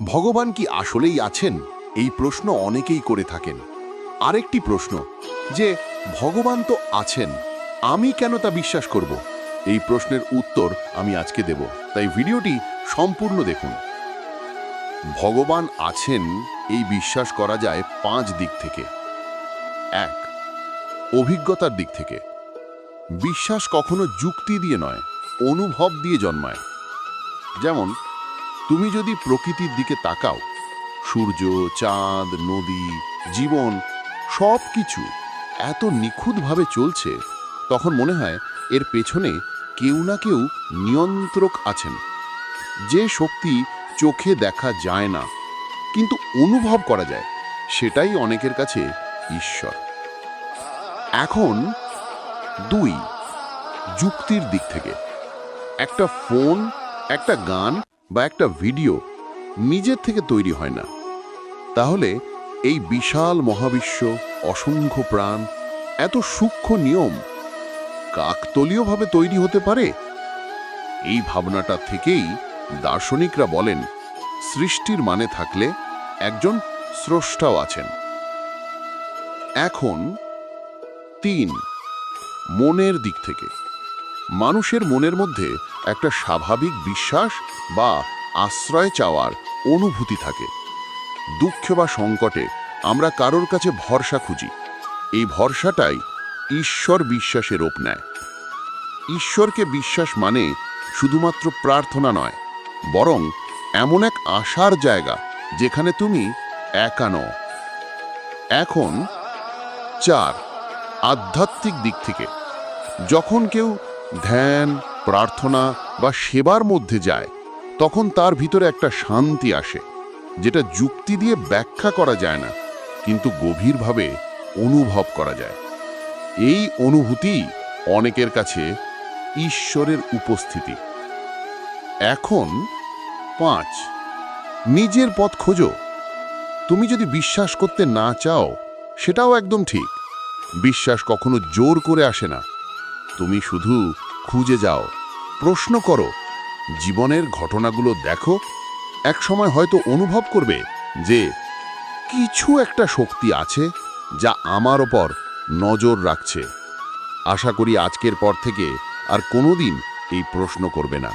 ভগবান কি আসলেই আছেন? এই প্রশ্ন অনেকেই করে থাকেন। আরেকটি প্রশ্ন, যে ভগবান তো আছেন, আমি কেন তা বিশ্বাস করব? এই প্রশ্নের উত্তর আমি আজকে দেব, তাই ভিডিওটি সম্পূর্ণ দেখুন। ভগবান আছেন এই বিশ্বাস করা যায় পাঁচ দিক থেকে। এক, অভিজ্ঞতার দিক থেকে। বিশ্বাস কখনো যুক্তি দিয়ে নয়, অনুভব দিয়ে জন্মায়। যেমন তুমি যদি প্রকৃতির দিকে তাকাও, সূর্য, চাঁদ, নদী, জীবন সব কিছু এত নিখুঁতভাবে চলছে, তখন মনে হয় এর পেছনে কেউ না কেউ নিয়ন্ত্রক আছেন। যে শক্তি চোখে দেখা যায় না, কিন্তু অনুভব করা যায়, সেটাই অনেকের কাছে ঈশ্বর। এখন দুই, যুক্তির দিক থেকে। একটা ফোন, একটা গান বা একটা ভিডিও নিজের থেকে তৈরি হয় না। তাহলে এই বিশাল মহাবিশ্ব, অসংখ্য প্রাণ, এত সূক্ষ্ম নিয়ম কাকতলীয়ভাবে তৈরি হতে পারে? এই ভাবনাটা থেকেই দার্শনিকরা বলেন, সৃষ্টির মানে থাকলে একজন স্রষ্টাও আছেন। এখন তিন, মনের দিক থেকে। মানুষের মনের মধ্যে একটা স্বাভাবিক বিশ্বাস বা আশ্রয় চাওয়ার অনুভূতি থাকে। দুঃখ বা সংকটে আমরা কারোর কাছে ভরসা খুঁজি। এই ভরসাটাই ঈশ্বর বিশ্বাসের রূপ নেয়। ঈশ্বরকে বিশ্বাস মানে শুধুমাত্র প্রার্থনা নয়, বরং এমন এক আশার জায়গা যেখানে তুমি একা নও। এখন চার, আধ্যাত্মিক দিক থেকে। যখন কেউ ধ্যান, প্রার্থনা বা সেবার মধ্যে যায়, তখন তার ভিতরে একটা শান্তি আসে, যেটা যুক্তি দিয়ে ব্যাখ্যা করা যায় না, কিন্তু গভীরভাবে অনুভব করা যায়। এই অনুভূতি অনেকের কাছে ঈশ্বরের উপস্থিতি। এখন পাঁচ, নিজের পথ খোঁজো। তুমি যদি বিশ্বাস করতে না চাও, সেটাও একদম ঠিক। বিশ্বাস কখনো জোর করে আসে না। তুমি শুধু খুঁজে যাও। প্রশ্ন করো, জীবনের ঘটনাগুলো দেখো, এক সময় হয়তো অনুভব করবে যে কিছু একটা শক্তি আছে যা আমার ওপর নজর রাখছে। আশা করি আজকের পর থেকে আর কোনোদিন এই প্রশ্ন করবে না।